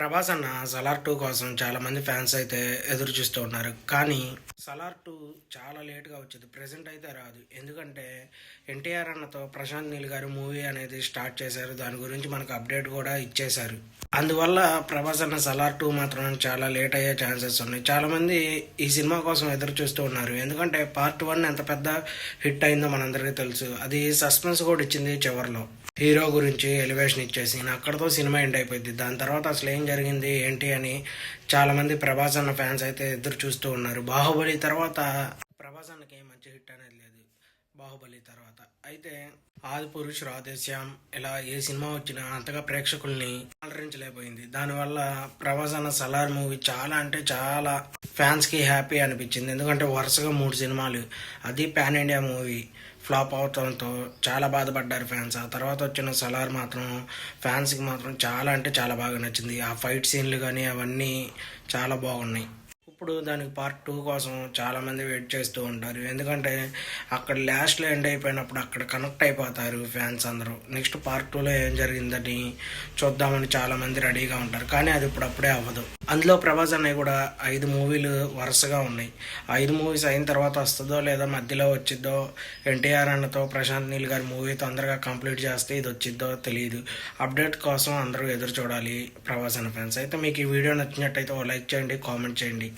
ప్రభాస్ అన్న సలార్ టూ కోసం చాలా మంది ఫ్యాన్స్ అయితే ఎదురు చూస్తూ ఉన్నారు. కానీ సలార్ టూ చాలా లేట్గా వచ్చింది. ప్రెసెంట్ అయితే రాదు. ఎందుకంటే ఎన్టీఆర్ అన్నతో ప్రశాంత్ నీల్ గారు మూవీ అనేది స్టార్ట్ చేశారు. దాని గురించి మనకు అప్డేట్ కూడా ఇచ్చేశారు. అందువల్ల ప్రభాస్ అన్న సలార్ టూ మాత్రం చాలా లేట్ అయ్యే ఛాన్సెస్ ఉన్నాయి. చాలామంది ఈ సినిమా కోసం ఎదురు చూస్తూ ఉన్నారు. ఎందుకంటే పార్ట్ వన్ ఎంత పెద్ద హిట్ అయిందో మనందరికీ తెలుసు. అది సస్పెన్స్ కూడా ఇచ్చింది చివరిలో. హీరో గురించి ఎలివేషన్ ఇచ్చేసి అక్కడతో సినిమా ఎండ్ అయిపోయింది. దాని తర్వాత అసలు ఏం జరిగింది ఏంటి అని చాలామంది ప్రభాస్ అన్న ఫ్యాన్స్ అయితే ఎదురు చూస్తూ ఉన్నారు. బాహుబలి తర్వాత ప్రభాస్ అన్నకి మంచి హిట్ అనేది లేదు. బాహుబలి తర్వాత అయితే ఆది పురుష్ రాధేశ్యామ్ ఇలా ఏ సినిమా వచ్చినా అంతగా ప్రేక్షకుల్ని అలరించలేకపోయింది. దానివల్ల ప్రభాస్ అన్న సలార్ మూవీ చాలా అంటే చాలా ఫ్యాన్స్కి హ్యాపీ అనిపించింది. ఎందుకంటే వరుసగా మూడు సినిమాలు. అది పాన్ ఇండియా మూవీ ఫ్లాప్ అవటంతో చాలా బాధపడ్డారు ఫ్యాన్స్. ఆ తర్వాత వచ్చిన సలార్ మాత్రం ఫ్యాన్స్కి మాత్రం చాలా అంటే చాలా బాగా నచ్చింది. ఆ ఫైట్ సీన్లు కానీ అవన్నీ చాలా బాగున్నాయి. ఇప్పుడు దానికి పార్ట్ టూ కోసం చాలామంది వెయిట్ చేస్తూ ఉంటారు. ఎందుకంటే అక్కడ లాస్ట్లో ఎండ్ అయిపోయినప్పుడు అక్కడ కనెక్ట్ అయిపోతారు ఫ్యాన్స్ అందరూ. నెక్స్ట్ పార్ట్ టూలో ఏం జరిగిందని చూద్దామని చాలామంది రెడీగా ఉంటారు. కానీ అది ఇప్పుడు అప్పుడే అవ్వదు. అందులో ప్రభాస్ అన్నయ్య కూడా ఐదు మూవీలు వరుసగా ఉన్నాయి. ఐదు మూవీస్ అయిన తర్వాత వస్తుందో లేదా మధ్యలో వచ్చిద్దో ఎన్టీఆర్ అన్నతో ప్రశాంత్ నీల్ గారి మూవీ తొందరగా కంప్లీట్ చేస్తే ఇది వచ్చిద్దో తెలియదు. అప్డేట్ కోసం అందరూ ఎదురు చూడాలి ప్రభాస్ అన్న ఫ్యాన్స్ అయితే మీకు ఈ వీడియో నచ్చినట్టయితే ఓ లైక్ చేయండి కామెంట్ చేయండి.